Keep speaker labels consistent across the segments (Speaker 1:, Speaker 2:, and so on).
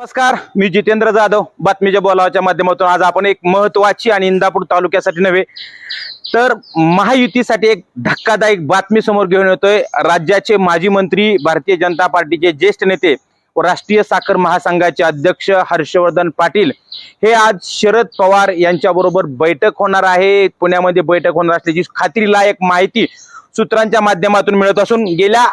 Speaker 1: नमस्कार मी जितेंद्र जाधव बातमीच्या बोलावाच्या माध्यमातून. आज आपण एक महत्वाची आणि इंदापूर तालुक्यासाठी नव्हे तर महायुतीसाठी एक धक्कादायक बातमी समोर घेऊन येतोय. राज्याचे माजी मंत्री भारतीय जनता पार्टीचे ज्येष्ठ नेते व राष्ट्रीय साखर महासंघाचे अध्यक्ष हर्षवर्धन पाटील हे आज शरद पवार यांच्याबरोबर बैठक होणार आहे. पुण्यामध्ये बैठक होणार असल्याची खात्रीलायक माहिती सूत्रांच्या माध्यमातून मिळत असून गेल्या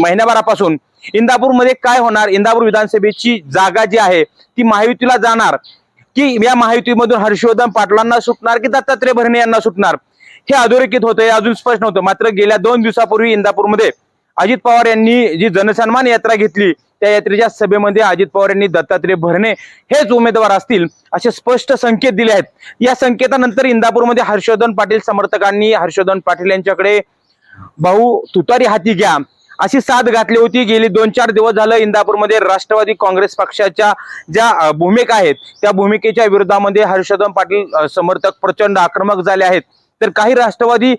Speaker 1: महिन्याभरापासून इंदापूरमध्ये काय होणार? इंदापूर विधानसभेची जागा जी आहे ती महायुतीला जाणार. की या महायुतीमधून हर्षवर्धन पाटलांना सुटणार की दत्तात्रय भरणे यांना सुटणार? हे अधोरेखित होतं हे अजून स्पष्ट नव्हतं. मात्र गेल्या दोन दिवसापूर्वी इंदापूरमध्ये अजित पवार यांनी जी जनसन्मान यात्रा घेतली त्या यात्रेच्या सभेमध्ये अजित पवार यांनी दत्तात्रय भरणे हेच उमेदवार असतील असे स्पष्ट संकेत दिले आहेत. या संकेतानंतर इंदापूरमध्ये हर्षवर्धन पाटील समर्थकांनी हर्षवर्धन पाटील यांच्याकडे भाऊ तुतारी हाती घ्या. अशी साथ घातली होती. गेली दोन चार दिवस झालं इंदापूरमध्ये राष्ट्रवादी काँग्रेस पक्षाच्या ज्या भूमिका आहेत त्या भूमिकेच्या विरोधामध्ये हर्षवर्धन पाटील समर्थक प्रचंड आक्रमक झाले आहेत. तर काही राष्ट्रवादी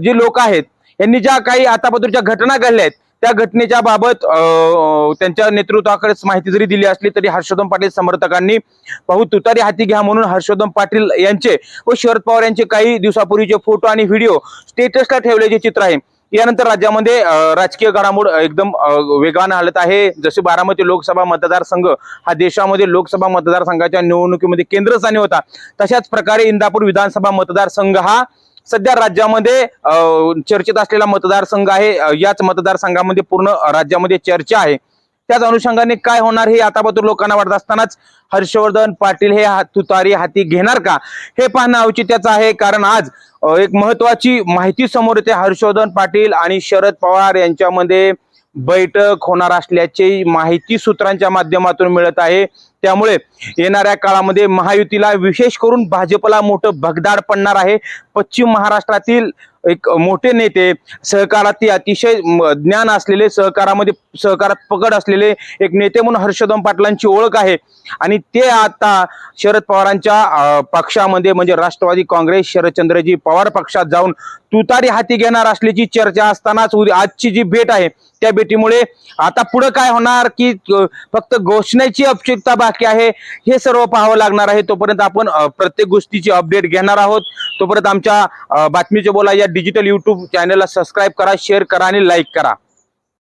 Speaker 1: जे लोक आहेत यांनी ज्या काही आतापर्यंतच्या घटना घडल्या आहेत त्या घटनेच्या बाबत त्यांच्या नेतृत्वाकडेच माहिती जरी दिली असली तरी हर्षवर्धन पाटील समर्थकांनी भाऊ तुतारी हाती घ्या म्हणून हर्षवर्धन पाटील यांचे व शरद पवार यांचे काही दिवसापूर्वीचे फोटो आणि व्हिडिओ स्टेटसला ठेवल्याचे चित्र आहे. यानंतर राज्यामध्ये राजकीय घडामोड एकदम अ, वेगानं हलत आहे. जसे बारामती लोकसभा मतदारसंघ हा देशामध्ये लोकसभा मतदारसंघाच्या निवडणुकीमध्ये केंद्रस्थानी होता. तशाच प्रकारे इंदापूर विधानसभा मतदारसंघ हा सध्या राज्यामध्ये चर्चेत असलेला मतदारसंघ आहे. याच मतदारसंघामध्ये पूर्ण राज्यामध्ये चर्चा आहे. त्याच अनुषंगाने काय होणार हे आतापासून लोकांना वाटत असतानाच हर्षवर्धन पाटील हे तुतारी हाती घेणार का? हे पाहणं औचित्याचं आहे. कारण आज एक महत्वाची माहिती समोर येते. हर्षवर्धन पाटील आणि शरद पवार यांच्यामध्ये बैठक होणार असल्याची माहिती सूत्रांच्या माध्यमातून मिळत आहे. त्यामुळे येणाऱ्या काळामध्ये महायुतीला विशेष करून भाजपला मोठं भगदाड पडणार आहे. पश्चिम महाराष्ट्रातील एक मोठे नेते सहकारात अतिशय म- ज्ञान असलेले सहकारामध्ये सहकारात पकड असलेले एक नेते म्हणून हर्षदम पाटलांची ओळख आहे. आणि ते आता शरद पवारांच्या पक्षामध्ये म्हणजे राष्ट्रवादी काँग्रेस शरदचंद्रजी पवार पक्षात जाऊन तुतारी हाती घेणार असल्याची चर्चा असतानाच उद्या- आजची जी भेट आहे त्या भेटीमुळे आता पुढे काय होणार की फक्त घोषणेची औपचारिकता बाकी आहे हे सर्व पाहावं लागणार आहे. तोपर्यंत आपण प्रत्येक गोष्टीची अपडेट घेणार आहोत. तोपर्यंत आमच्या बातमीचे बोला या डिजिटल युट्यूब चॅनलला सबस्क्राईब करा शेअर करा आणि लाईक करा.